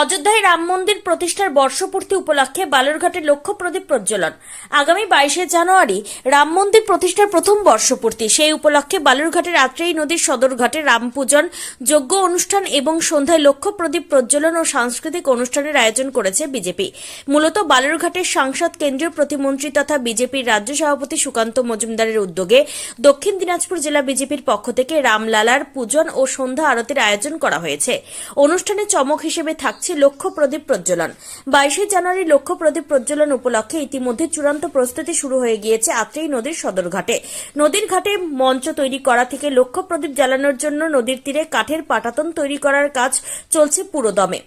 অযোধ্যায় রাম মন্দির প্রতিষ্ঠার বর্ষপূর্তি উপলক্ষে বালুরঘাটে লক্ষ্য প্রদীপ প্রজ্বলন। আগামী বাইশে জানুয়ারি রাম মন্দির প্রতিষ্ঠার প্রথম বর্ষপূর্তি। সেই উপলক্ষে বালুরঘাটের আত্রেই নদীর সদরঘাটে রাম পূজন, যজ্ঞ অনুষ্ঠান এবং সন্ধ্যায় লক্ষ্য প্রদীপ প্রজ্বলন ও সাংস্কৃতিক অনুষ্ঠানের আয়োজন করেছে বিজেপি। মূলত বালুরঘাটের সাংসদ কেন্দ্রীয় প্রতিমন্ত্রী তথা বিজেপির রাজ্য সভাপতি সুকান্ত মজুমদারের উদ্যোগে দক্ষিণ দিনাজপুর জেলা বিজেপির পক্ষ থেকে রামলালার পূজন ও সন্ধ্যা আরতির আয়োজন করা হয়েছে। অনুষ্ঠানে চমক হিসেবে থাকছে লক্ষ্য প্রদীপ প্রজ্বলন। বাইশে জানুয়ারি লক্ষ্য প্রদীপ প্রজ্বলন উপলক্ষে ইতিমধ্যে চূড়ান্ত প্রস্তুতি শুরু হয়ে গিয়েছে আত্রেই নদীর সদরঘাটে নদীর ঘাটে মঞ্চ তৈরি করা থেকে লক্ষ্য প্রদীপ জ্বালানোর জন্য নদীর তীরে কাঠের পাটাতন তৈরি করার কাজ চলছে পুরোদমে।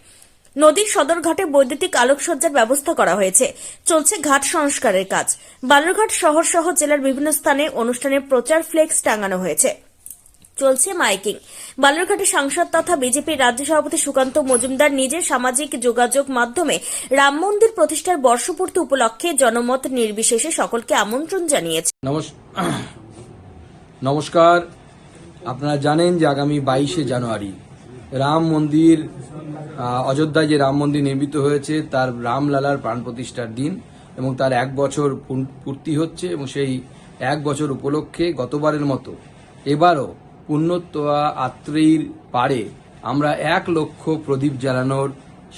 নদীর সদরঘাটে বৈদ্যুতিক আলোকসজ্জার ব্যবস্থা করা হয়েছে। চলছে ঘাট সংস্কারের কাজ। বালুরঘাট শহর সহ জেলার বিভিন্ন স্থানে অনুষ্ঠানের প্রচার ফ্লেক্স টাঙানো হয়েছে। চলছে মাইকিং। বালুরঘাটের সাংসদ তথা বিজেপির রাজ্য সভাপতি সুকান্ত মজুমদার নিজের সামাজিক যোগাযোগ মাধ্যমে রাম মন্দির প্রতিষ্ঠার বর্ষপূর্তি উপলক্ষে জনমত নির্বিশেষে সকলকে আমন্ত্রণ জানিয়েছে। নমস্কার। আপনারা জানেন যে আগামী বাইশে জানুয়ারি রাম মন্দির অযোধ্যায় যে রাম মন্দির নির্মিত হয়েছে, তার রামলালার প্রাণ প্রতিষ্ঠার দিন এবং তার এক বছর পূর্তি হচ্ছে এবং সেই এক বছর উপলক্ষে গতবারের মতো এবারও পুণ্যতোয়া আত্রেয়ীর পাড়ে আমরা এক লক্ষ প্রদীপ জ্বালানোর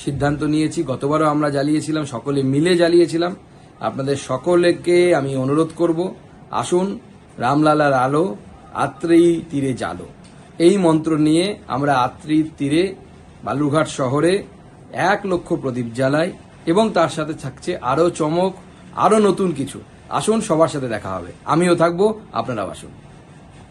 সিদ্ধান্ত নিয়েছি। গতবারও আমরা জ্বালিয়েছিলাম, সকলে মিলে জ্বালিয়েছিলাম। আপনাদের সকলকে আমি অনুরোধ করব, আসুন রামলালার আলো আত্রেয়ী তীরে জালো এই মন্ত্র নিয়ে আমরা আত্রেয়ীর তীরে বালুরঘাট শহরে এক লক্ষ প্রদীপ জ্বালাই এবং তার সাথে থাকছে আরও চমক, আরও নতুন কিছু। আসুন সবার সাথে দেখা হবে। আমিও থাকব, আপনারাও আসুন।